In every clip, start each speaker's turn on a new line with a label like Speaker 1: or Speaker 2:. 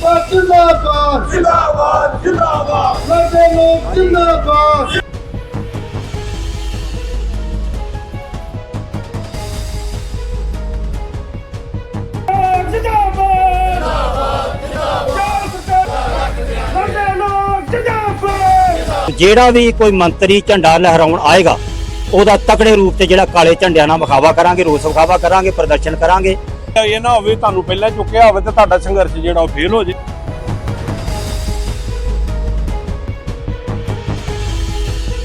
Speaker 1: ਪਾਕ ਜਿੰਦਾਬਾਦ।
Speaker 2: ਜਿੰਦਾਬਾਦ ਜਿੰਦਾਬਾਦ।
Speaker 1: ਲੜਦੇ ਲੋਕ ਜਿੰਦਾਬਾਦ।
Speaker 3: ਜਿਹੜਾ ਵੀ ਕੋਈ ਮੰਤਰੀ ਝੰਡਾ ਲਹਿਰਾਉਣ ਆਏਗਾ ਉਹਦਾ ਤਕੜੇ ਰੂਪ ਤੇ ਜਿਹੜਾ ਕਾਲੇ ਝੰਡਿਆਂ ਨਾਲ ਵਿਖਾਵਾ ਕਰਾਂਗੇ ਰੋਸ ਵਿਖਾਵਾ ਕਰਾਂਗੇ ਪ੍ਰਦਰਸ਼ਨ ਕਰਾਂਗੇ।
Speaker 2: ਇਹ ਨਾ ਹੋਵੇ ਤੁਹਾਨੂੰ ਪਹਿਲਾਂ ਚੁੱਕਿਆ ਹੋਵੇ ਤੇ ਤੁਹਾਡਾ ਸੰਘਰਸ਼ ਜਿਹੜਾ ਉਹ ਫੇਲ ਹੋ ਜੇ।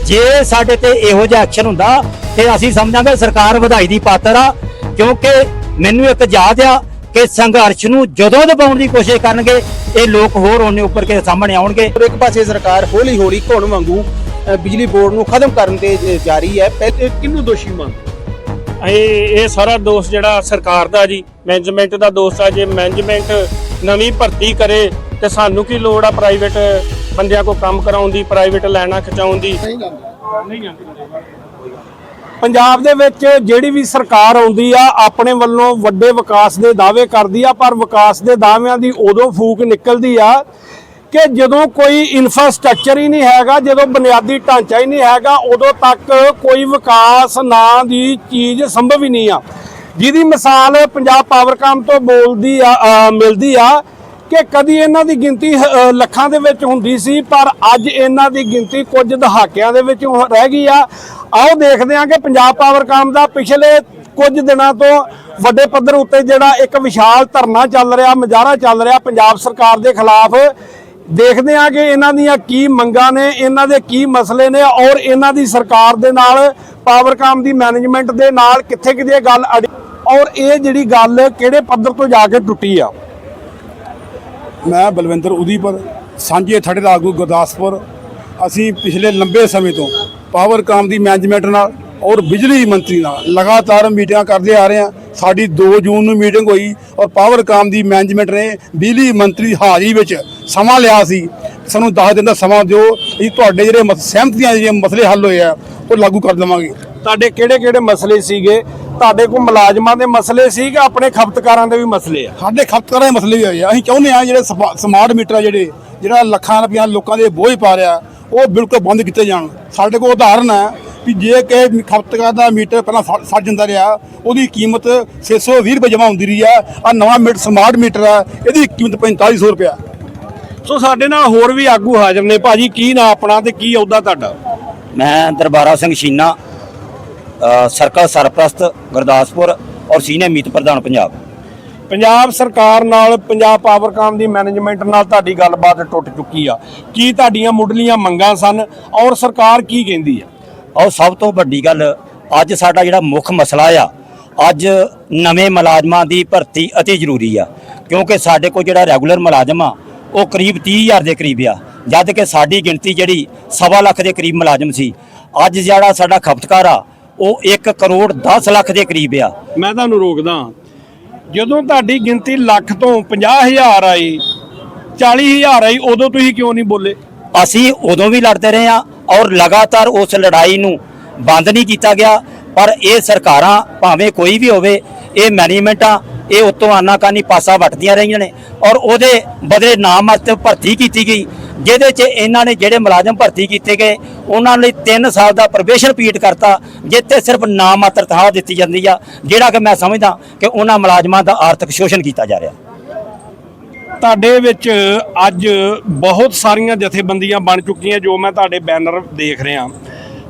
Speaker 3: ਜੇ ਸਾਡੇ ਤੇ ਇਹੋ ਜਿਹਾ ਐਕਸ਼ਨ ਹੁੰਦਾ ਤੇ ਅਸੀਂ ਸਮਝਾਂਗੇ ਸਰਕਾਰ ਵਧਾਈ ਦੀ ਪਾਤਰ ਆ ਕਿਉਂਕਿ ਮੈਨੂੰ ਇੱਕ ਯਾਦ ਆ ਕਿ ਸੰਘਰਸ਼ ਨੂੰ ਜਦੋਂ ਦਬਾਉਣ ਦੀ ਕੋਸ਼ਿਸ਼ ਕਰਨਗੇ ਇਹ ਲੋਕ ਹੋਰ ਉਹਨੇ ਉੱਪਰ ਕੇ ਸਾਹਮਣੇ ਆਉਣਗੇ।
Speaker 4: ਪਰ ਇੱਕ ਪਾਸੇ ਸਰਕਾਰ ਹੌਲੀ ਹੌਲੀ ਘੁਣ ਵਾਂਗੂ ਬਿਜਲੀ ਬੋਰਡ ਨੂੰ ਖਤਮ ਕਰਨ ਤੇ ਜ- ਜਾ ਰਹੀ ਹੈ। ਪਹਿਲੇ ਕਿਹਨੂੰ ਦੋਸ਼ੀ ਮੰਨ
Speaker 2: ਇਹ ਇਹ ਸਾਰਾ ਦੋਸ਼ ਜਿਹੜਾ ਸਰਕਾਰ ਦਾ ਜੀ ਮੈਨੇਜਮੈਂਟ ਦਾ ਦੋਸ਼ ਆ। ਜੇ ਮੈਨੇਜਮੈਂਟ ਨਵੀਂ ਭਰਤੀ ਕਰੇ ਤੇ ਸਾਨੂੰ ਕੀ ਲੋੜ ਆ ਪ੍ਰਾਈਵੇਟ ਬੰਦਿਆਂ ਕੋ ਕੰਮ ਕਰਾਉਣ ਦੀ ਪ੍ਰਾਈਵੇਟ ਲਾਈਨਾਂ ਖਿਚਾਉਣ ਦੀ? ਨਹੀਂ ਪੰਜਾਬ ਦੇ ਵਿੱਚ ਜਿਹੜੀ ਵੀ ਸਰਕਾਰ ਆਉਂਦੀ ਆ ਆਪਣੇ ਵੱਲੋਂ ਵੱਡੇ ਵਿਕਾਸ ਦੇ ਦਾਅਵੇ ਕਰਦੀ ਆ ਪਰ ਵਿਕਾਸ ਦੇ ਦਾਅਵਿਆਂ ਦੀ ਉਦੋਂ ਫੂਕ ਨਿਕਲਦੀ ਆ ਕਿ ਜਦੋਂ ਕੋਈ ਇਨਫਰਾਸਟ੍ਰਕਚਰ ਹੀ ਨਹੀਂ ਹੈਗਾ, ਜਦੋਂ ਬੁਨਿਆਦੀ ਢਾਂਚਾ ਹੀ ਨਹੀਂ ਹੈਗਾ, ਉਦੋਂ ਤੱਕ ਕੋਈ ਵਿਕਾਸ ਨਾਂ ਦੀ ਚੀਜ਼ ਸੰਭਵ ਹੀ ਨਹੀਂ ਆ। ਜਿਹਦੀ ਮਿਸਾਲ ਪੰਜਾਬ ਪਾਵਰਕਾਮ ਤੋਂ ਬੋਲਦੀ ਆ ਮਿਲਦੀ ਆ ਕਿ ਕਦੀ ਇਹਨਾਂ ਦੀ ਗਿਣਤੀ ਲੱਖਾਂ ਦੇ ਵਿੱਚ ਹੁੰਦੀ ਸੀ, ਪਰ ਅੱਜ ਇਹਨਾਂ ਦੀ ਗਿਣਤੀ ਕੁਝ ਦਹਾਕਿਆਂ ਦੇ ਵਿੱਚ ਰਹਿ ਗਈ ਆ। ਆਓ ਦੇਖਦੇ ਹਾਂ ਕਿ ਪੰਜਾਬ ਪਾਵਰਕਾਮ ਦਾ ਪਿਛਲੇ ਕੁਝ ਦਿਨਾਂ ਤੋਂ ਵੱਡੇ ਪੱਧਰ ਉੱਤੇ ਜਿਹੜਾ ਇੱਕ ਵਿਸ਼ਾਲ ਧਰਨਾ ਚੱਲ ਰਿਹਾ ਮੁਜ਼ਾਹਰਾ ਚੱਲ ਰਿਹਾ ਪੰਜਾਬ ਸਰਕਾਰ ਦੇ ਖਿਲਾਫ। ਦੇਖਦੇ ਹਾਂ ਕਿ ਇਹਨਾਂ ਦੀਆਂ ਕੀ ਮੰਗਾਂ ਨੇ, ਇਹਨਾਂ ਦੇ ਕੀ ਮਸਲੇ ਨੇ ਔਰ ਇਹਨਾਂ ਦੀ ਸਰਕਾਰ ਦੇ ਨਾਲ ਪਾਵਰਕਾਮ ਦੀ ਮੈਨੇਜਮੈਂਟ ਦੇ ਨਾਲ ਕਿੱਥੇ ਕਿਤੇ ਗੱਲ ਅੜੀ ਔਰ ਇਹ ਜਿਹੜੀ ਗੱਲ ਕਿਹੜੇ ਪੱਧਰ ਤੋਂ ਜਾ ਕੇ ਟੁੱਟੀ ਆ?
Speaker 5: ਮੈਂ ਬਲਵਿੰਦਰ ਉਦੀਪੁਰ, ਸਾਂਝੇ ਥੜੇ ਦਾ ਆਗੂ ਗੁਰਦਾਸਪੁਰ। ਅਸੀਂ ਪਿਛਲੇ ਲੰਬੇ ਸਮੇਂ ਤੋਂ ਪਾਵਰਕਾਮ ਦੀ ਮੈਨੇਜਮੈਂਟ ਨਾਲ ਔਰ ਬਿਜਲੀ ਮੰਤਰੀ ਨਾਲ ਲਗਾਤਾਰ ਮੀਟਿੰਗਾਂ ਕਰਦੇ ਆ ਰਹੇ ਹਾਂ ਸਾਡੀ 2 ਜੂਨ ਨੂੰ ਮੀਟਿੰਗ ਹੋਈ ਔਰ ਪਾਵਰਕਾਮ ਦੀ ਮੈਨੇਜਮੈਂਟ ਨੇ ਬਿਜਲੀ ਮੰਤਰੀ ਹਾਜ਼ਰੀ ਵਿੱਚ ਸਮਾਂ ਲਿਆ ਸੀ। ਸਾਨੂੰ 10 ਦਿਨ ਦਾ ਸਮਾਂ ਦਿਓ। ਅਸੀਂ ਤੁਹਾਡੇ ਜਿਹੜੇ ਸਹਿਮਤੀਆਂ ਜਿਹੜੇ ਮਸਲੇ ਹੱਲ ਹੋਏ ਆ ਉਹ ਲਾਗੂ ਕਰ ਦੇਵਾਂਗੇ।
Speaker 2: ਤੁਹਾਡੇ ਕਿਹੜੇ ਕਿਹੜੇ ਮਸਲੇ ਸੀਗੇ? ਤੁਹਾਡੇ ਕੋਲ ਮੁਲਾਜ਼ਮਾਂ ਦੇ ਮਸਲੇ ਸੀ ਕਿ ਆਪਣੇ ਖਪਤਕਾਰਾਂ ਦੇ ਵੀ ਮਸਲੇ ਆ?
Speaker 5: ਸਾਡੇ ਖਪਤਕਾਰਾਂ ਦੇ ਮਸਲੇ ਵੀ ਹੋਏ ਆ। ਅਸੀਂ ਚਾਹੁੰਦੇ ਆ ਜਿਹੜੇ ਸਮਾਰਟ ਮੀਟਰ ਆ ਜਿਹੜੇ ਜਿਹੜਾ ਲੱਖਾਂ ਰੁਪਈਆ ਲੋਕਾਂ ਦੇ ਬੋਝ ਪਾ ਰਿਹਾ ਉਹ ਬਿਲਕੁਲ ਬੰਦ ਕੀਤੇ ਜਾਣ। ਸਾਡੇ ਕੋਲ ਉਦਾਹਰਨ ਹੈ ਵੀ ਜੇ ਕਿ ਖਪਤਕਾਰ ਦਾ ਮੀਟਰ ਪਹਿਲਾਂ ਫੜ ਜਾਂਦਾ ਰਿਹਾ ਉਹਦੀ ਕੀਮਤ 620 ਰੁਪਏ ਜਮ੍ਹਾਂ ਹੁੰਦੀ ਰਹੀ ਆ। ਆ ਨਵਾਂ ਮੀਟਰ ਸਮਾਰਟ ਮੀਟਰ ਆ ਇਹਦੀ ਕੀਮਤ 4500 ਰੁਪਏ
Speaker 2: ਸੋ ਸਾਡੇ ਨਾਲ ਹੋਰ ਵੀ ਆਗੂ ਹਾਜ਼ਰ ਨੇ। ਭਾਜੀ ਕੀ ਨਾਂ ਆਪਣਾ ਤੇ ਕੀ ਅਹੁਦਾ ਤੁਹਾਡਾ?
Speaker 3: ਮੈਂ ਦਰਬਾਰਾ ਸਿੰਘ ਸ਼ੀਨਾ ਸਰਕਲ ਸਰਪ੍ਰਸਤ ਗੁਰਦਾਸਪੁਰ ਔਰ ਸੀਨੀਅਰ ਮੀਤ ਪ੍ਰਧਾਨ ਪੰਜਾਬ।
Speaker 2: ਪੰਜਾਬ ਸਰਕਾਰ ਨਾਲ ਪੰਜਾਬ ਪਾਵਰਕਾਮ ਦੀ ਮੈਨੇਜਮੈਂਟ ਨਾਲ ਤੁਹਾਡੀ ਗੱਲਬਾਤ ਟੁੱਟ ਚੁੱਕੀ ਆ। ਕੀ ਤੁਹਾਡੀਆਂ ਮੁੱਢਲੀਆਂ ਮੰਗਾਂ ਸਨ ਔਰ ਸਰਕਾਰ ਕੀ ਕਹਿੰਦੀ ਆ?
Speaker 3: ਔਰ ਸਭ ਤੋਂ ਵੱਡੀ ਗੱਲ ਅੱਜ ਸਾਡਾ ਜਿਹੜਾ ਮੁੱਖ ਮਸਲਾ ਆ ਅੱਜ ਨਵੇਂ ਮੁਲਾਜ਼ਮਾਂ ਦੀ ਭਰਤੀ ਅਤੀ ਜ਼ਰੂਰੀ ਆ ਕਿਉਂਕਿ ਸਾਡੇ ਕੋਲ ਜਿਹੜਾ ਰੈਗੂਲਰ ਮੁਲਾਜ਼ਮ ਆ ਉਹ ਕਰੀਬ 30000 ਦੇ ਕਰੀਬ ਆ ਜਦ ਕਿ ਸਾਡੀ ਗਿਣਤੀ ਜਿਹੜੀ ਸਵਾ ਲੱਖ ਦੇ ਕਰੀਬ ਮੁਲਾਜ਼ਮ ਸੀ ਅੱਜ ਜਿਹੜਾ ਸਾਡਾ ਖਪਤਕਾਰ ਆ ਉਹ 1 ਕਰੋੜ 10 ਲੱਖ ਦੇ ਕਰੀਬ ਆ।
Speaker 2: ਮੈਂ ਤੁਹਾਨੂੰ ਰੋਕਦਾ ਜਦੋਂ ਤੁਹਾਡੀ ਗਿਣਤੀ ਲੱਖ ਤੋਂ 50000 ਆਈ 40000 ਆਈ ਉਦੋਂ ਤੁਸੀਂ ਕਿਉਂ ਨਹੀਂ ਬੋਲੇ?
Speaker 3: ਅਸੀਂ ਉਦੋਂ ਵੀ ਲੜਦੇ ਰਹੇ ਹਾਂ ਔਰ ਲਗਾਤਾਰ ਉਸ ਲੜਾਈ ਨੂੰ ਬੰਦ ਨਹੀਂ ਕੀਤਾ ਗਿਆ, ਪਰ ਇਹ ਸਰਕਾਰਾਂ ਭਾਵੇਂ ਕੋਈ ਵੀ ਹੋਵੇ, ਇਹ ਮੈਨੇਜਮੈਂਟਾਂ, ਇਹ ਉਤੋਂ ਆਨਾਕਾਨੀ ਪਾਸਾ ਵੱਟਦੀਆਂ ਰਹੀਆਂ ਨੇ ਔਰ ਉਹਦੇ ਬਦਲੇ ਨਾਮ ਨਾਮਤ ਭਰਤੀ ਕੀਤੀ ਗਈ, ਜਿਹਦੇ 'ਚ ਇਹਨਾਂ ਨੇ ਜਿਹੜੇ ਮੁਲਾਜ਼ਮ ਭਰਤੀ ਕੀਤੇ ਗਏ, ਉਹਨਾਂ ਲਈ 3 ਸਾਲ ਦਾ ਪ੍ਰੋਬੇਸ਼ਨ ਪੀਰੀਅਡ ਕਰਤਾ, ਜਿੱਥੇ ਸਿਰਫ ਨਾਮ ਮਾਤਰ ਤਨਖਾਹ ਦਿੱਤੀ ਜਾਂਦੀ ਆ, ਜਿਹੜਾ ਕਿ ਮੈਂ ਸਮਝਦਾ ਕਿ ਉਹਨਾਂ ਮੁਲਾਜ਼ਮਾਂ ਦਾ ਆਰਥਿਕ ਸ਼ੋਸ਼ਣ ਕੀਤਾ ਜਾ ਰਿਹਾ।
Speaker 2: ਤੁਹਾਡੇ ਵਿੱਚ ਅੱਜ ਬਹੁਤ ਸਾਰੀਆਂ ਜਥੇਬੰਦੀਆਂ ਬਣ ਚੁੱਕੀਆਂ ਜੋ ਮੈਂ ਤੁਹਾਡੇ ਬੈਨਰ ਦੇਖ ਰਿਹਾ।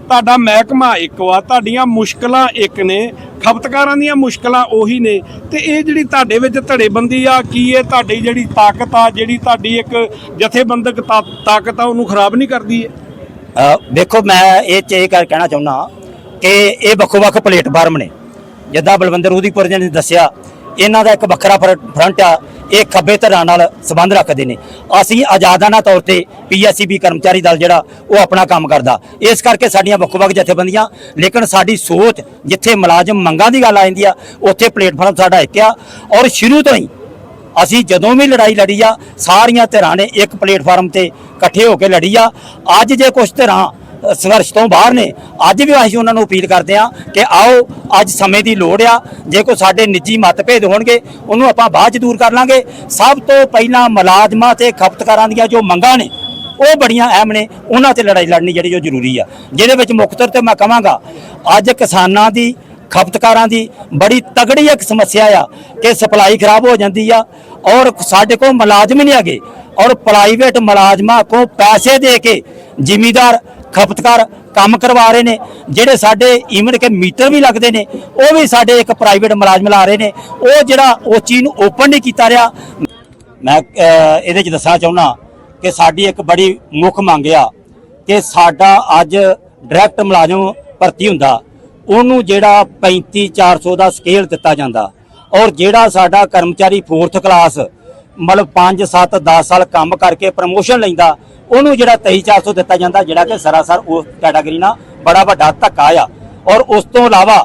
Speaker 2: ਤੁਹਾਡਾ ਮਹਿਕਮਾ ਇੱਕ ਵਾ, ਤੁਹਾਡੀਆਂ ਮੁਸ਼ਕਲਾਂ ਇੱਕ ਨੇ, ਖਪਤਕਾਰਾਂ ਦੀਆਂ ਮੁਸ਼ਕਲਾਂ ਉਹੀ ਨੇ। ਤੇ ਇਹ ਜਿਹੜੀ ਤੁਹਾਡੇ ਵਿੱਚ ਧੜੇਬੰਦੀ ਆ, ਕੀ ਇਹ ਤੁਹਾਡੀ ਜਿਹੜੀ ਤਾਕਤ ਆ, ਜਿਹੜੀ ਤੁਹਾਡੀ ਇੱਕ ਜਥੇਬੰਦਕ ਤਾ- ਤਾਕਤ ਆ, ਉਹਨੂੰ ਖਰਾਬ ਨਹੀਂ ਕਰਦੀ ਹੈ
Speaker 3: ਦੇਖੋ, ਮੈਂ ਇਹ ਚ ਇਹ ਗੱਲ ਕਹਿਣਾ ਚਾਹੁੰਦਾ ਕਿ ਇਹ ਵੱਖੋ-ਵੱਖ ਪਲੇਟਫਾਰਮ ਨੇ। ਜਿੱਦਾਂ ਬਲਵੰਦਰ ਉਹਦੀਪੁਰ ਜੀ ਨੇ ਦੱਸਿਆ, ਇਹਨਾਂ ਦਾ ਇੱਕ ਵੱਖਰਾ ਫਰ- ਫਰੰਟ ਆ ਇਹ ਖੱਬੇ ਧਿਰਾਂ ਨਾਲ ਸੰਬੰਧ ਰੱਖਦੇ ਨੇ। ਅਸੀਂ ਆਜ਼ਾਦਾਨਾ ਤੌਰ ਤੇ ਪੀਐਸਸੀਬੀ ਕਰਮਚਾਰੀ ਦਲ ਜਿਹੜਾ, ਉਹ ਆਪਣਾ ਕੰਮ ਕਰਦਾ। ਇਸ ਕਰਕੇ ਸਾਡੀਆਂ ਵੱਖੋ-ਵੱਖ ਜਥੇਬੰਦੀਆਂ, ਲੇਕਿਨ ਸਾਡੀ ਸੋਚ ਜਿੱਥੇ ਮੁਲਾਜ਼ਮ ਮੰਗਾਂ ਦੀ ਗੱਲ ਆ ਜਾਂਦੀ ਆ, ਉੱਥੇ ਪਲੇਟਫਾਰਮ ਸਾਡਾ ਇੱਕ ਆ। ਔਰ ਸ਼ੁਰੂ ਤੋਂ ਹੀ ਅਸੀਂ ਜਦੋਂ ਵੀ ਲੜਾਈ ਲੜੀ ਆ, ਸਾਰੀਆਂ ਧਿਰਾਂ ਨੇ ਇੱਕ ਪਲੇਟਫਾਰਮ ਤੇ ਇਕੱਠੇ ਹੋ ਕੇ ਲੜੀ ਆ। ਅੱਜ ਜੇ ਕੁਝ ਧਿਰਾਂ ਸੰਘਰਸ਼ ਤੋਂ ਬਾਹਰ ਨੇ। ਅੱਜ ਵੀ ਅਸੀਂ ਉਹਨਾਂ ਨੂੰ ਅਪੀਲ ਕਰਦੇ ਹਾਂ ਕਿ ਆਓ, ਅੱਜ ਸਮੇਂ ਦੀ ਲੋੜ ਆ। ਜੇ ਕੋਈ ਸਾਡੇ ਨਿੱਜੀ ਮਤਭੇਦ ਹੋਣਗੇ, ਉਹਨੂੰ ਆਪਾਂ ਬਾਅਦ ਚ ਦੂਰ ਕਰ ਲਾਂਗੇ। ਸਭ ਤੋਂ ਪਹਿਲਾਂ ਮੁਲਾਜ਼ਮਾਂ ਤੇ ਖਪਤਕਾਰਾਂ ਦੀਆਂ ਜੋ ਮੰਗਾਂ ਨੇ, ਉਹ ਬੜੀਆਂ ਅਹਿਮ ਨੇ। ਉਹਨਾਂ ਤੇ ਲੜਾਈ ਲੜਨੀ ਜਿਹੜੀ ਉਹ ਜ਼ਰੂਰੀ ਆ। ਜਿਹਦੇ ਵਿੱਚ ਮੁੱਖ ਤੌਰ ਤੇ ਮੈਂ ਕਹਾਂਗਾ, ਅੱਜ ਕਿਸਾਨਾਂ ਦੀ, ਖਪਤਕਾਰਾਂ ਦੀ ਬੜੀ ਤਗੜੀ ਇੱਕ ਸਮੱਸਿਆ ਆ ਕਿ ਸਪਲਾਈ ਖਰਾਬ ਹੋ ਜਾਂਦੀ ਆ ਔਰ ਸਾਡੇ ਕੋਲ ਮੁਲਾਜ਼ਮ ਨਹੀਂ ਹੈਗੇ ਔਰ ਪ੍ਰਾਈਵੇਟ ਮੁਲਾਜ਼ਮਾਂ ਕੋ ਪੈਸੇ ਦੇ ਕੇ ਜ਼ਿਮੀਦਾਰ ਖਪਤਕਾਰ ਕੰਮ ਕਰਵਾ ਰਹੇ ਨੇ, ਜਿਹੜੇ ਸਾਡੇ ਈਵਨ ਕਿ ਮੀਟਰ ਵੀ ਲੱਗਦੇ ਨੇ, ਉਹ ਵੀ ਸਾਡੇ ਇੱਕ ਪ੍ਰਾਈਵੇਟ ਮੁਲਾਜ਼ਮ ਲਾ ਰਹੇ ਨੇ, ਉਹ ਜਿਹੜਾ ਉਹ ਚੀਜ਼ ਨੂੰ ਓਪਨ ਨਹੀਂ ਕੀਤਾ ਰਿਹਾ। ਮੈਂ ਇਹਦੇ ਚ ਦੱਸਣਾ ਚਾਹੁੰਦਾ ਕਿ ਸਾਡੀ ਇੱਕ ਬੜੀ ਮੁੱਖ ਮੰਗ ਆ ਕਿ ਸਾਡਾ ਅੱਜ ਡਾਇਰੈਕਟ ਮੁਲਾਜ਼ਮ ਭਰਤੀ ਹੁੰਦਾ, ਉਹਨੂੰ ਜਿਹੜਾ 35400 ਦਾ ਸਕੇਲ ਦਿੱਤਾ ਜਾਂਦਾ, ਔਰ ਜਿਹੜਾ ਸਾਡਾ ਕਰਮਚਾਰੀ 4th ਕਲਾਸ ਮਤਲਬ 5 7 10 ਸਾਲ ਕੰਮ ਕਰਕੇ ਪ੍ਰਮੋਸ਼ਨ ਲੈਂਦਾ, ਉਹਨੂੰ ਜਿਹੜਾ 23400 ਦਿੱਤਾ ਜਾਂਦਾ, ਜਿਹੜਾ ਕਿ ਸਰਾਸਰ ਉਸ ਕੈਟਾਗਰੀ ਨਾਲ ਬੜਾ ਵੱਡਾ ਧੱਕਾ ਆ। ਔਰ ਉਸ ਤੋਂ ਇਲਾਵਾ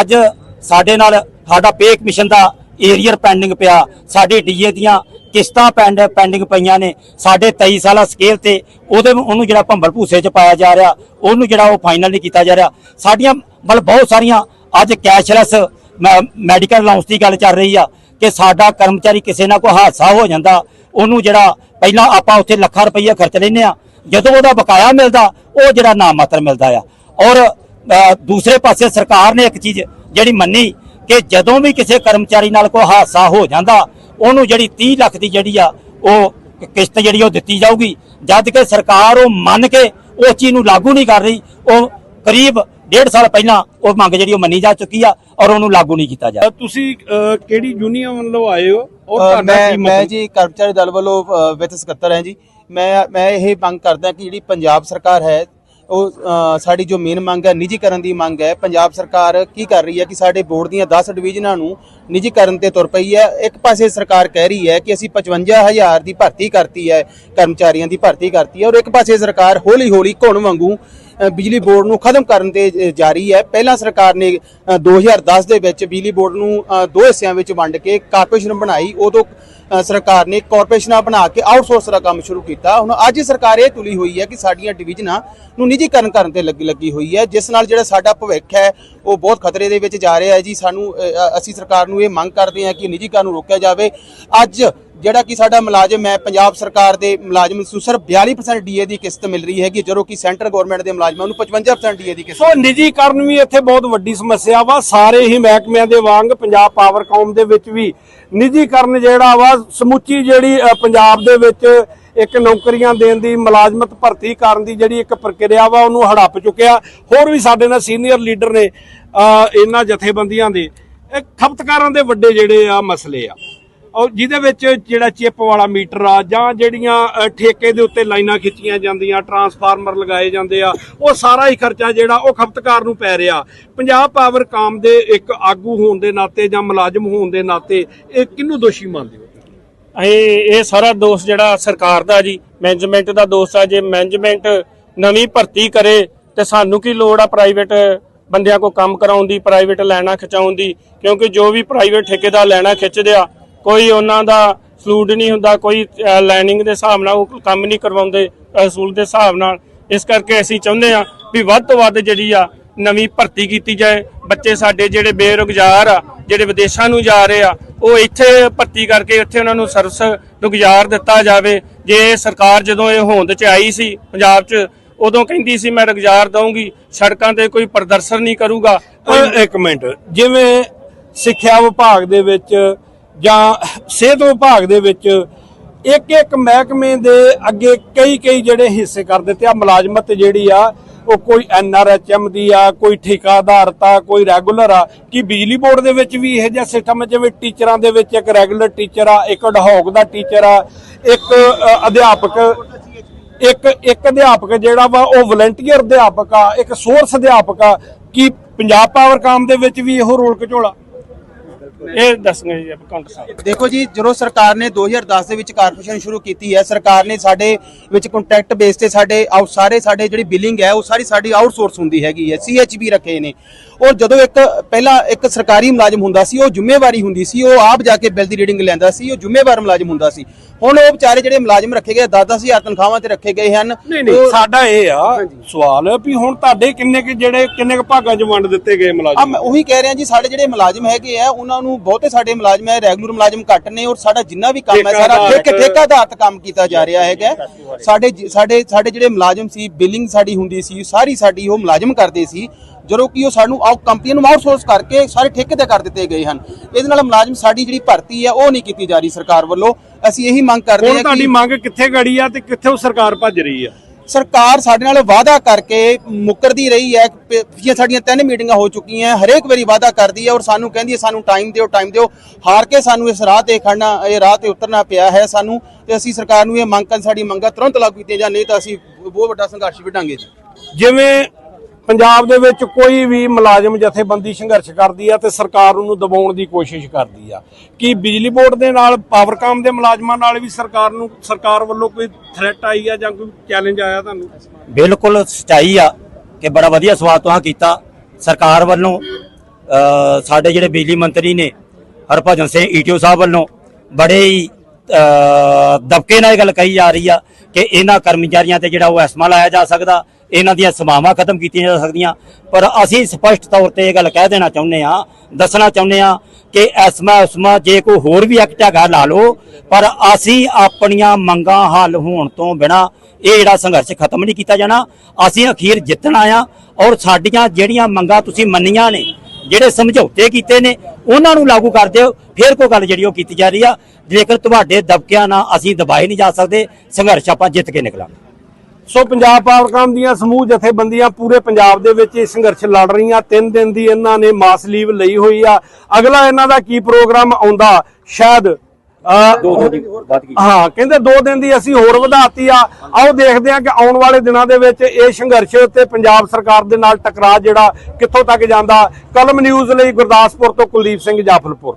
Speaker 3: ਅੱਜ ਸਾਡੇ ਨਾਲ ਸਾਡਾ ਪੇ ਕਮਿਸ਼ਨ ਦਾ ਏਰੀਅਰ ਪੈਂਡਿੰਗ ਪਿਆ। ਸਾਡੇ ਡੀਏ ਦੀਆਂ ਕਿਸ਼ਤਾਂ ਪੈਂਡ ਪੈਂਡਿੰਗ ਪਈਆਂ ਨੇ। ਸਾਡੇ 23 ਸਾਲਾ ਸਕੇਲ ਤੇ ਉਹਦੇ ਉਹਨੂੰ ਜਿਹੜਾ ਭੰਬਲ ਭੂਸੇ ਚ ਪਾਇਆ ਜਾ ਰਿਹਾ, ਉਹਨੂੰ ਜਿਹੜਾ ਉਹ ਫਾਈਨਲ ਨਹੀਂ ਕੀਤਾ ਜਾ ਰਿਹਾ। ਸਾਡੀਆਂ ਮਤਲਬ ਬਹੁਤ ਸਾਰੀਆਂ ਅੱਜ ਕੈਸ਼ਲੈਸ ਮੈਡੀਕਲ ਅਲਾਉਂਸ ਦੀ ਗੱਲ ਚੱਲ ਰਹੀ ਆ। ਕਿ ਸਾਡਾ ਕਰਮਚਾਰੀ ਕਿਸੇ ਨਾਲ ਕੋਈ ਹਾਦਸਾ ਹੋ ਜਾਂਦਾ, ਉਹਨੂੰ ਜਿਹੜਾ ਪਹਿਲਾਂ ਆਪਾਂ ਉੱਥੇ ਲੱਖਾਂ ਰੁਪਈਆ ਖਰਚ ਲੈਨੇ ਆ ਜਦੋਂ ਉਹਦਾ ਬਕਾਇਆ ਮਿਲਦਾ, ਉਹ ਜਿਹੜਾ ਨਾਮ ਮਾਤਰ ਮਿਲਦਾ ਆ। ਔਰ ਦੂਸਰੇ ਪਾਸੇ ਸਰਕਾਰ ਨੇ ਇੱਕ ਚੀਜ਼ ਜਿਹੜੀ ਮੰਨੀ ਕਿ ਜਦੋਂ ਵੀ ਕਿਸੇ ਕਰਮਚਾਰੀ ਨਾਲ ਕੋਈ ਹਾਦਸਾ ਹੋ ਜਾਂਦਾ, ਉਹਨੂੰ ਜਿਹੜੀ 30 ਲੱਖ ਦੀ ਜਿਹੜੀ ਆ, ਉਹ ਕਿਸ਼ਤ ਜਿਹੜੀ ਉਹ ਦਿੱਤੀ ਜਾਊਗੀ। ਜਦ ਕਿ ਸਰਕਾਰ ਉਹ ਮੰਨ ਕੇ ਉਹ ਚੀਜ਼ ਨੂੰ ਲਾਗੂ ਨਹੀਂ ਕਰ ਰਹੀ, ਉਹ ਕਰੀਬ ਡੇਢ ਸਾਲ ਪਹਿਲਾਂ ਉਹ ਮੰਗ ਜਿਹੜੀ ਉਹ ਮੰਨੀ ਜਾ ਚੁੱਕੀ ਆ ਔਰ ਉਹਨੂੰ ਲਾਗੂ ਨਹੀਂ ਕੀਤਾ ਜਾ
Speaker 2: ਤੁਸੀਂ ਕਿਹੜੀ ਯੂਨੀਅਨ ਵੱਲੋਂ ਆਏ ਹੋ ਔਰ ਤੁਹਾਡਾ
Speaker 4: ਮੈਂ
Speaker 2: ਕੀ
Speaker 4: ਮੈਂ ਜੀ ਕਰਮਚਾਰੀ ਦਲ ਵੱਲੋਂ ਵਿੱਤ ਸਕੱਤਰ ਹਾਂ ਜੀ। ਮੈਂ ਮੈਂ ਇਹ ਮੰਗ ਕਰਦਾ ਕਿ ਜਿਹੜੀ ਪੰਜਾਬ ਸਰਕਾਰ ਹੈ ਉਹ ਸਾਡੀ ਜੋ ਮੇਨ ਮੰਗ ਹੈ ਨਿੱਜੀਕਰਨ ਦੀ ਮੰਗ ਹੈ। ਪੰਜਾਬ ਸਰਕਾਰ ਕੀ ਕਰ ਰਹੀ ਹੈ ਕਿ ਸਾਡੇ ਬੋਰਡ ਦੀਆਂ 10 ਡਿਵੀਜ਼ਨਾਂ ਨੂੰ ਨਿੱਜੀਕਰਨ ਤੇ ਤੁਰ ਪਈ ਹੈ। ਇੱਕ ਪਾਸੇ ਸਰਕਾਰ ਕਹਿ ਰਹੀ ਹੈ ਕਿ ਅਸੀਂ 55000 ਦੀ ਭਰਤੀ ਕਰਤੀ ਹੈ ਕਰਮਚਾਰੀਆਂ ਦੀ ਭਰਤੀ ਕਰਤੀ ਹੈ ਔਰ ਇੱਕ ਪਾਸੇ ਸਰਕਾਰ ਹੌਲੀ ਹੌਲੀ ਘੁਣ ਵਾਂਗੂ ਬਿਜਲੀ ਬੋਰਡ ਨੂੰ ਖਤਮ ਕਰਨ ਤੇ ਅ, ਜਾਰੀ ਹੈ। ਪਹਿਲਾਂ ਸਰਕਾਰ ਨੇ ਅ, 2010 ਦੇ ਵਿੱਚ ਬਿਜਲੀ ਬੋਰਡ ਨੂੰ ਦੋ ਹਿੱਸਿਆਂ ਵਿੱਚ ਵੰਡ ਕੇ ਕਾਰਪੋਰੇਸ਼ਨ ਬਣਾਈ। ਉਦੋਂ ਅ, ਸਰਕਾਰ ਨੇ ਕਾਰਪੋਰੇਸ਼ਨਾਂ ਬਣਾ ਕੇ ਆਊਟਸੋਰਸ ਦਾ ਕੰਮ ਸ਼ੁਰੂ ਕੀਤਾ। ਹੁਣ ਅੱਜ ਸਰਕਾਰ ਇਹ ਤੁਲੀ ਹੋਈ ਹੈ ਕਿ ਸਾਡੀਆਂ ਡਿਵੀਜ਼ਨਾਂ ਨੂੰ ਨਿੱਜੀਕਰਨ ਕਰਨ ਤੇ ਲੱਗੀ ਲੱਗੀ ਹੋਈ ਹੈ। ਜਿਸ ਨਾਲ ਜਿਹੜਾ ਸਾਡਾ ਭਵਿੱਖ ਹੈ, ਉਹ ਬਹੁਤ ਖਤਰੇ ਦੇ ਵਿੱਚ ਜਾ ਰਿਹਾ ਹੈ ਜੀ। ਸਾਨੂੰ ਅਸੀਂ ਸਰਕਾਰ ਨੂੰ ਇਹ ਮੰਗ ਕਰਦੇ ਹਾਂ ਕਿ ਨਿੱਜੀਕਰਨ ਨੂੰ ਰੋਕਿਆ ਜਾਵੇ। ਅੱਜ ਜਿਹੜਾ ਕਿ ਸਾਡਾ ਮੁਲਾਜ਼ਮ ਹੈ, ਪੰਜਾਬ ਸਰਕਾਰ ਦੇ ਮੁਲਾਜ਼ਮ ਨੂੰ ਸਿਰਫ 42% ਡੀਏ ਦੀ ਕਿਸ਼ਤ ਮਿਲ ਰਹੀ ਹੈਗੀ, ਜਦੋਂ ਕਿ ਸੈਂਟਰ ਗਵਰਨਮੈਂਟ ਦੇ ਮੁਲਾਜ਼ਮਾਂ ਨੂੰ 55% ਡੀਏ ਦੀ ਕਿਸ਼ਤ
Speaker 2: ਸੋ ਨਿੱਜੀਕਰਨ ਵੀ ਇੱਥੇ ਬਹੁਤ ਵੱਡੀ ਸਮੱਸਿਆ ਵਾ, ਸਾਰੇ ਹੀ ਮਹਿਕਮਿਆਂ ਦੇ ਵਾਂਗ ਪੰਜਾਬ ਪਾਵਰਕੌਮ ਦੇ ਵਿੱਚ ਵੀ ਨਿੱਜੀਕਰਨ ਜਿਹੜਾ ਵਾ, ਸਮੁੱਚੀ ਜਿਹੜੀ ਪੰਜਾਬ ਦੇ ਵਿੱਚ ਇੱਕ ਨੌਕਰੀਆਂ ਦੇਣ ਦੀ, ਮੁਲਾਜ਼ਮਤ ਭਰਤੀ ਕਰਨ ਦੀ ਜਿਹੜੀ ਇੱਕ ਪ੍ਰਕਿਰਿਆ ਵਾ, ਉਹਨੂੰ ਹੜੱਪ ਚੁੱਕਿਆ। ਹੋਰ ਵੀ ਸਾਡੇ ਨਾਲ ਸੀਨੀਅਰ ਲੀਡਰ ਨੇ ਇਹਨਾਂ ਜਥੇਬੰਦੀਆਂ ਦੇ। ਇਹ ਖਪਤਕਾਰਾਂ ਦੇ ਵੱਡੇ ਜਿਹੜੇ ਆ ਮਸਲੇ ਆ। ਔਰ ਜਿਹਦੇ ਵਿੱਚ ਜਿਹੜਾ ਚਿੱਪ ਵਾਲਾ ਮੀਟਰ ਆ, ਜਾਂ ਜਿਹੜੀਆਂ ਠੇਕੇ ਦੇ ਉੱਤੇ ਲਾਈਨਾਂ ਖਿੱਚੀਆਂ ਜਾਂਦੀਆਂ, ਟਰਾਂਸਫਾਰਮਰ ਲਗਾਏ ਜਾਂਦੇ ਆ, ਉਹ ਸਾਰਾ ਹੀ ਖਰਚਾ ਜਿਹੜਾ ਉਹ ਖਪਤਕਾਰ ਨੂੰ ਪੈ ਰਿਹਾ। ਪੰਜਾਬ ਪਾਵਰ ਕਾਮ ਦੇ ਇੱਕ ਆਗੂ ਹੋਣ ਦੇ ਨਾਤੇ ਜਾਂ ਮੁਲਾਜ਼ਮ ਹੋਣ ਦੇ ਨਾਤੇ, ਇਹ ਕਿਹਨੂੰ ਦੋਸ਼ੀ ਮੰਨਦੇ ਹੋ?
Speaker 6: ਇਹ ਇਹ ਸਾਰਾ ਦੋਸ਼ ਜਿਹੜਾ ਸਰਕਾਰ ਦਾ ਜੀ ਮੈਨੇਜਮੈਂਟ ਦਾ ਦੋਸ਼ ਆ। ਜੇ ਮੈਨੇਜਮੈਂਟ ਨਵੀਂ ਭਰਤੀ ਕਰੇ, ਤੇ ਸਾਨੂੰ ਕੀ ਲੋੜ ਆ ਪ੍ਰਾਈਵੇਟ ਬੰਦਿਆਂ ਕੋ ਕੰਮ ਕਰਾਉਣ ਦੀ ਪ੍ਰਾਈਵੇਟ ਲੈਣਾ ਖਿਚਾਉਣ ਦੀ? ਕਿਉਂਕਿ ਜੋ ਵੀ ਪ੍ਰਾਈਵੇਟ ਠੇਕੇਦਾਰ ਲੈਣਾ ਖਿੱਚਦੇ ਆ ਕੋਈ ਉਹਨਾਂ ਦਾ ਸਲੂਟ ਨਹੀਂ ਹੁੰਦਾ, ਕੋਈ ਲਾਈਨਿੰਗ ਦੇ ਹਿਸਾਬ ਨਾਲ ਉਹ ਕੰਮ ਨਹੀਂ ਕਰਵਾਉਂਦੇ ਅਸੂਲ ਦੇ ਹਿਸਾਬ ਨਾਲ। ਇਸ ਕਰਕੇ ਅਸੀਂ ਚਾਹੁੰਦੇ ਆ ਵੀ ਵੱਧ ਤੋਂ ਵੱਧ ਜਿਹੜੀ ਆ ਨਵੀਂ ਭਰਤੀ ਕੀਤੀ ਜਾਏ। ਬੱਚੇ ਸਾਡੇ ਜਿਹੜੇ ਬੇਰੁਜ਼ਗਾਰ ਆ, ਜਿਹੜੇ ਵਿਦੇਸ਼ਾਂ ਨੂੰ ਜਾ ਰਹੇ ਆ, ਉਹ ਇੱਥੇ ਭਰਤੀ ਕਰਕੇ ਇੱਥੇ ਉਹਨਾਂ ਨੂੰ ਸਰਵਿਸ ਰੁਜ਼ਗਾਰ ਦਿੱਤਾ ਜਾਵੇ। ਜੇ ਸਰਕਾਰ ਜਦੋਂ ਇਹ ਹੋਂਦ ਚ ਆਈ ਸੀ ਪੰਜਾਬ ਚ, ਉਦੋਂ ਕਹਿੰਦੀ ਸੀ, ਮੈਂ ਰੁਜ਼ਗਾਰ ਦਊਂਗੀ, ਸੜਕਾਂ ਤੇ ਕੋਈ ਪ੍ਰਦਰਸ਼ਨ ਨਹੀਂ ਕਰੂਗਾ।
Speaker 2: ਇੱਕ ਮਿੰਟ। ਜਿਵੇਂ ਸਿੱਖਿਆ ਵਿਭਾਗ ਦੇ ਵਿੱਚ ਜਾਂ ਸਿਹਤ ਵਿਭਾਗ ਦੇ ਵਿੱਚ ਇੱਕ ਇੱਕ ਮਹਿਕਮੇ ਦੇ ਅੱਗੇ ਕਈ ਕਈ ਜਿਹੜੇ ਹਿੱਸੇ ਕਰ ਦਿੱਤੇ ਆ। ਮੁਲਾਜ਼ਮਤ ਜਿਹੜੀ ਆ, ਉਹ ਕੋਈ ਐਨਆਰਐਚਐਮ ਦੀ ਆ, ਕੋਈ ਠੇਕਾਦਾਰਤਾ ਆ, ਕੋਈ ਰੈਗੂਲਰ ਆ। ਕਿ ਬਿਜਲੀ ਬੋਰਡ ਦੇ ਵਿੱਚ ਵੀ ਇਹੋ ਜਿਹਾ ਸਿਸਟਮ ਜਿਵੇਂ ਟੀਚਰਾਂ ਦੇ ਵਿੱਚ ਇੱਕ ਰੈਗੂਲਰ ਟੀਚਰ ਆ, ਇੱਕ ਅਡਹੌਕ ਦਾ ਟੀਚਰ ਆ, ਇੱਕ ਅਧਿਆਪਕ, ਇੱਕ ਇੱਕ ਅਧਿਆਪਕ ਜਿਹੜਾ ਵਾ, ਉਹ ਵਲੰਟੀਅਰ ਅਧਿਆਪਕ ਆ, ਇੱਕ ਸੋਰਸ ਅਧਿਆਪਕ ਆ। ਕਿ ਪੰਜਾਬ ਪਾਵਰ ਕਾਮ ਦੇ ਵਿੱਚ ਵੀ ਇਹੋ ਰੋਲ ਘਚੋਲਾ
Speaker 6: ਇਹ ਦੱਸਣਗੇ ਜੀ ਕਾਊਂਟਰ ਸਾਹਿਬ।
Speaker 4: ਦੇਖੋ ਜੀ ਜਦੋਂ ਸਰਕਾਰ ਨੇ 2010 ਦੇ ਵਿੱਚ ਕਾਰਪੋਰੇਸ਼ਨ ਸ਼ੁਰੂ ਕੀਤੀ ਹੈ ਸਰਕਾਰ ਨੇ ਸਾਡੇ ਵਿੱਚ ਕੰਟੈਕਟ ਬੇਸ ਤੇ ਸਾਡੇ ਆਊਟ ਸਾਰੇ ਸਾਡੇ ਜਿਹੜੀ ਬਿਲਿੰਗ ਹੈ ਉਹ ਸਾਰੀ ਸਾਡੀ ਆਊਟਸੋਰਸ ਹੁੰਦੀ ਹੈਗੀ ਹੈ ਸੀਐਚਬੀ ਰੱਖੇ ਨੇ। ਔਰ ਜਦੋਂ ਇੱਕ ਪਹਿਲਾਂ ਇੱਕ ਸਰਕਾਰੀ ਮੁਲਾਜ਼ਮ ਹੁੰਦਾ ਸੀ ਉਹ ਜ਼ਿੰਮੇਵਾਰੀ ਹੁੰਦੀ ਸੀ ਉਹ ਆਪ ਜਾ ਕੇ ਬਿੱਲ ਦੀ ਰੀਡਿੰਗ ਲੈਂਦਾ ਸੀ ਉਹ ਜ਼ਿੰਮੇਵਾਰ ਮੁਲਾਜ਼ਮ ਹੁੰਦਾ ਸੀ। ਹੁਣ ਉਹ ਵਿਚਾਰੇ ਜਿਹੜੇ ਮੁਲਾਜ਼ਮ ਰੱਖੇ ਗਏ 10-10000 ਤਨਖਾਹਾਂ ਤੇ ਰੱਖੇ ਗਏ ਹਨ
Speaker 2: ਨਹੀਂ ਨਹੀਂ
Speaker 4: ਉਹ-
Speaker 2: ਸਾਡਾ ਇਹ ਆ ਸਵਾਲ ਵੀ ਹੁਣ ਤੁਹਾਡੇ ਕਿੰਨੇ ਕਿ ਜਿਹੜੇ ਕਿੰਨੇ ਕੁ ਭਾਗਾਂ 'ਚ ਵੰਡ ਦਿੱਤੇ ਗਏ
Speaker 4: ਆ
Speaker 2: ਮੁਲਾਜ਼ਮ?
Speaker 4: ਮੈਂ ਉਹੀ ਕਹਿ ਰਿਹਾ ਜੀ ਸਾਡੇ ਜਿਹੜੇ ਮੁਲਾਜ਼ਮ ਹੈਗੇ ਆ ਉਹਨਾਂ ਨੂੰ ਬਹੁਤੇ ਸਾਡੇ ਮੁਲਾਜ਼ਮ ਹੈ ਰੈਗੂਲਰ ਮੁਲਾਜ਼ਮ ਘੱਟ ਨੇ ਔਰ ਸਾਡਾ ਜਿੰਨਾ ਵੀ ਕੰਮ ਹੈ ਸਾਰਾ
Speaker 2: ਠੇਕਾ
Speaker 4: ਠੇਕੇ ਆਧਾਰਿਤ ਕੰਮ ਕੀਤਾ ਜਾ ਰਿਹਾ ਹੈਗਾ ਸਾਡੇ ਸਾਡੇ ਸਾਡੇ ਜਿਹੜੇ ਮੁਲਾਜ਼ਮ ਸੀ ਬਿਲਿੰਗ ਸਾਡੀ ਹੁੰਦੀ ਸੀ ਸਾਰੀ ਸਾਡੀ ਉਹ ਮੁਲਾਜ਼ਮ ਕਰਦੇ ਸੀ ਜਦੋਂ ਕਿ ਉਹ ਸਾਨੂੰ ਆਊਟ ਕੰਪਨੀ ਨੂੰ ਆਊਟਸੋਰਸ ਕਰਕੇ ਸਾਰੇ ਠੇਕੇ ਤੇ ਕਰ ਦਿੱਤੇ ਗਏ ਹਨ। ਇਹਦੇ ਨਾਲ ਮੁਲਾਜ਼ਮ ਸਾਡੀ ਜਿਹੜੀ ਭਰਤੀ ਹੈ ਉਹ ਨਹੀਂ ਕੀਤੀ ਜਾ ਰਹੀ ਸਰਕਾਰ ਵੱਲੋਂ। ਅਸੀਂ ਇਹੀ ਮੰਗ ਕਰਦੇ ਹਾਂ
Speaker 2: ਤੁਹਾਡੀ
Speaker 4: ਕਿ
Speaker 2: ਮੰਗ ਕਿੱਥੇ ਗੜੀ ਆ ਤੇ ਕਿੱਥੇ ਉਹ ਸਰਕਾਰ ਭੱਜ ਰਹੀ ਆ?
Speaker 4: ਸਰਕਾਰ ਸਾਡੇ ਨਾਲ ਵਾਅਦਾ ਕਰਕੇ ਮੁਕਰਦੀ ਰਹੀ ਹੈ। ਪ- ਪਿਛਲੀਆਂ ਸਾਡੀਆਂ ਤਿੰਨ ਮੀਟਿੰਗਾਂ ਹੋ ਚੁੱਕੀਆਂ, ਹਰੇਕ ਵਾਰੀ ਵਾਅਦਾ ਕਰਦੀ ਹੈ ਔਰ ਸਾਨੂੰ ਕਹਿੰਦੀ ਹੈ, ਸਾਨੂੰ ਟਾਈਮ ਦਿਓ ਟਾਈਮ ਦਿਓ। ਹਾਰ ਕੇ ਸਾਨੂੰ ਇਸ ਰਾਹ ਤੇ ਖੜਨਾ, ਇਹ ਰਾਹ ਤੇ ਉਤਰਨਾ ਪਿਆ ਹੈ ਸਾਨੂੰ ਤੇ ਅਸੀਂ ਸਰਕਾਰ ਨੂੰ ਇਹ ਮੰਗ ਕਰਨ, ਸਾਡੀ ਮੰਗਾਂ ਤੁਰੰਤ ਲਾਗੂ ਕੀਤੀਆਂ ਜਾਂ ਨਹੀਂ ਤਾਂ ਅਸੀਂ ਬਹੁਤ ਵੱਡਾ ਸੰਘਰਸ਼ ਵਿਢਾਂਗੇ ਜੀ।
Speaker 2: ਜਿਵੇਂ ਪੰਜਾਬ ਦੇ ਵਿੱਚ ਕੋਈ ਵੀ ਮੁਲਾਜ਼ਮ ਜਥੇਬੰਦੀ ਸੰਘਰਸ਼ ਕਰਦੀ ਆ ਤੇ ਸਰਕਾਰ ਉਹਨੂੰ ਦਬਾਉਣ ਦੀ ਕੋਸ਼ਿਸ਼ ਕਰਦੀ ਆ। ਕੀ ਬਿਜਲੀ ਬੋਰਡ ਦੇ ਨਾਲ ਪਾਵਰਕਾਮ ਦੇ ਮੁਲਾਜ਼ਮਾਂ ਨਾਲ ਵੀ ਸਰਕਾਰ ਨੂੰ, ਸਰਕਾਰ ਵੱਲੋਂ ਕੋਈ ਥ੍ਰੈਟ ਆਈ ਆ ਜਾਂ ਕੋਈ ਚੈਲੰਜ ਆਇਆ ਤੁਹਾਨੂੰ?
Speaker 3: ਬਿਲਕੁਲ ਸਚਾਈ ਆ ਕਿ ਬੜਾ ਵਧੀਆ ਸਵਾਲ ਤੁਸੀਂ ਕੀਤਾ। ਸਰਕਾਰ ਵੱਲੋਂ ਸਾਡੇ ਜਿਹੜੇ ਬਿਜਲੀ ਮੰਤਰੀ ਨੇ, ਹਰਭਜਨ ਸਿੰਘ ਈਟੀਓ ਸਾਹਿਬ ਵੱਲੋਂ ਬੜੇ ਹੀ ਦਬਕੇ ਨਾਲ ਇਹ ਗੱਲ ਕਹੀ ਜਾ ਰਹੀ ਆ ਕਿ ਇਹਨਾਂ ਕਰਮਚਾਰੀਆਂ ਤੇ ਜਿਹੜਾ ਉਹ ਐਸਮਾ ਲਾਇਆ ਜਾ ਸਕਦਾ। ਇਹਨਾਂ ਦੀਆਂ ਸਮਾਵਾਂ ਖਤਮ ਕੀਤੀਆਂ ਜਾ ਸਕਦੀਆਂ। ਪਰ ਅਸੀਂ ਸਪਸ਼ਟ ਤੌਰ ਤੇ ਇਹ ਗੱਲ ਕਹਿ ਦੇਣਾ ਚਾਹੁੰਦੇ ਆ ਦੱਸਣਾ ਚਾਹੁੰਦੇ ਆ ਕਿ ਐਸਮਾ, ਉਸਮਾ ਜੇ ਕੋਈ ਹੋਰ ਵੀ ਐਕਟ ਹੈਗਾ ਲਾ ਲਓ, ਪਰ ਅਸੀਂ ਆਪਣੀਆਂ ਮੰਗਾਂ ਹੱਲ ਹੋਣ ਤੋਂ ਬਿਨਾ ਇਹ ਜਿਹੜਾ ਸੰਘਰਸ਼ ਖਤਮ ਨਹੀਂ ਕੀਤਾ ਜਾਣਾ। ਅਸੀਂ ਅਖੀਰ ਜਿੱਤਣਾ ਆ ਔਰ ਸਾਡੀਆਂ ਜਿਹੜੀਆਂ ਮੰਗਾਂ ਤੁਸੀਂ ਮੰਨੀਆਂ ਨੇ, ਜਿਹੜੇ ਸਮਝੌਤੇ ਕੀਤੇ ਨੇ, ਉਹਨਾਂ ਨੂੰ ਲਾਗੂ ਕਰ ਦਿਓ। ਫਿਰ ਕੋਈ ਗੱਲ ਜਿਹੜੀ ਉਹ ਕੀਤੀ ਜਾ ਰਹੀ ਆ। ਜੇਕਰ ਤੁਹਾਡੇ ਦਬਕਿਆਂ ਨਾਲ ਅਸੀਂ ਦਬਾਏ ਨਹੀਂ ਜਾ ਸਕਦੇ, ਸੰਘਰਸ਼ ਆਪਾਂ ਜਿੱਤ ਕੇ ਨਿਕਲਾਂਗੇ।
Speaker 2: ਸੋ ਪੰਜਾਬ ਪਾਵਰਕਾਮ ਦੀਆਂ ਸਮੂਹ ਜਥੇਬੰਦੀਆਂ ਪੂਰੇ ਪੰਜਾਬ ਦੇ ਵਿੱਚ ਇਹ ਸੰਘਰਸ਼ ਲੜ ਰਹੀਆਂ। ਤਿੰਨ ਦਿਨ ਦੀ ਇਹਨਾਂ ਨੇ ਮਾਸ ਲੀਵ ਲਈ ਹੋਈ ਆ। ਅਗਲਾ ਇਹਨਾਂ ਦਾ ਕੀ ਪ੍ਰੋਗਰਾਮ ਆਉਂਦਾ? ਸ਼ਾਇਦ ਹਾਂ ਕਹਿੰਦੇ ਦੋ ਦਿਨ ਦੀ ਅਸੀਂ ਹੋਰ ਵਧਾਤੀ ਆ। ਆਓ ਦੇਖਦੇ ਹਾਂ ਕਿ ਆਉਣ ਵਾਲੇ ਦਿਨਾਂ ਦੇ ਵਿੱਚ ਇਹ ਸੰਘਰਸ਼ ਤੇ ਪੰਜਾਬ ਸਰਕਾਰ ਦੇ ਨਾਲ ਟਕਰਾਅ ਜਿਹੜਾ ਕਿੱਥੋਂ ਤੱਕ ਜਾਂਦਾ। ਕਲਮ ਨਿਊਜ਼ ਲਈ ਗੁਰਦਾਸਪੁਰ ਤੋਂ ਕੁਲਦੀਪ ਸਿੰਘ ਜਾਫਲਪੁਰ।